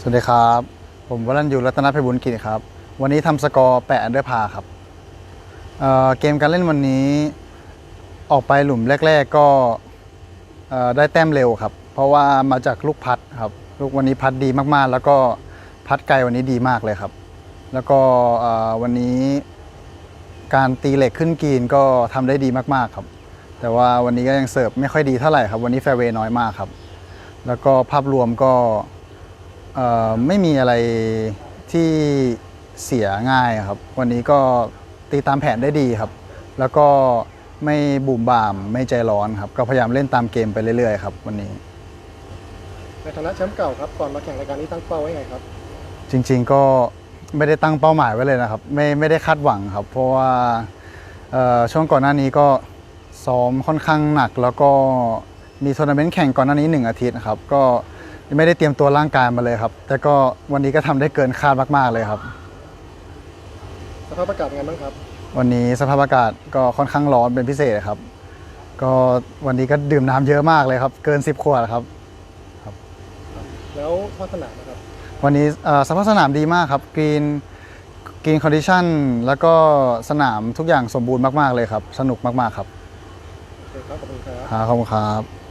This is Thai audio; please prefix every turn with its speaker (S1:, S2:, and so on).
S1: สวัสดีครับ ผมวรัญยูรัตนเพชรบุญกิจครับ วันนี้ทำสกอร์8อันเดอร์พาครับเเกมการเล่นวันนี้ออกไปหลุมแรก ๆ ก็ได้แต้มเร็วครับ เพราะว่ามาจากลูกพัดครับ ลูกวันนี้พัดดีมากๆ แล้วก็พัดไกลวันนี้ดีมากเลยครับ แล้วก็วันนี้การตีเหล็กขึ้นกรีนก็ทำได้ดีมากๆครับ แต่ว่าวันนี้ก็ยังเสิร์ฟไม่ค่อยดีเท่าไหร่ครับ วันนี้แฟร์เวย์น้อยมากครับ แล้วก็ภาพรวมก็ ไม่มีอะไรที่เสียง่ายครับ วันนี้ก็ตีตามแผนได้ดีครับ แล้วก็ไม่บุ่มบ่ามไม่ใจร้อนครับ ก็พยายามเล่นตามเกมไปเรื่อยๆครับวันนี้
S2: ในฐานะแชมป์เก่าครับก่อนมาแข่งรายการนี้ตั้งเป้าไว้ไงครับ
S1: จริงๆก็ไม่ได้ตั้งเป้าหมายไว้เลยนะครับ ไม่ไม่ได้คาดหวังครับ เพราะว่าเอ่อช่วงก่อนหน้านี้ก็ซ้อมค่อนข้างหนัก แล้วก็มีทัวร์นาเมนต์แข่งก่อนหน้านี้หนึ่งอาทิตย์นะครับก็ ไม่ได้เตรียมตัวร่างกายมาเลยครับ แต่ก็วันนี้ก็ทำได้เกินคาดมากๆเลยครับ
S2: สภาพอากาศเป็นไงบ้างครับ
S1: วันนี้สภาพอากาศก็ค่อนข้างร้อนเป็นพิเศษครับ ก็วันนี้ก็ดื่มน้ำเยอะมากเลยครับ เกิน 10 ขวดครับ
S2: แล้วภาคสนามนะครับ
S1: วันนี้เอ่อสภาพสนามดีมากครับกรีนกรีนคอนดิชันแล้วก็สนามทุกอย่างสมบูรณ์มากๆเลยครับ สนุกมากๆครับ
S2: โอเคครับ ขอบคุณครับ
S1: ครับขอบคุณครับ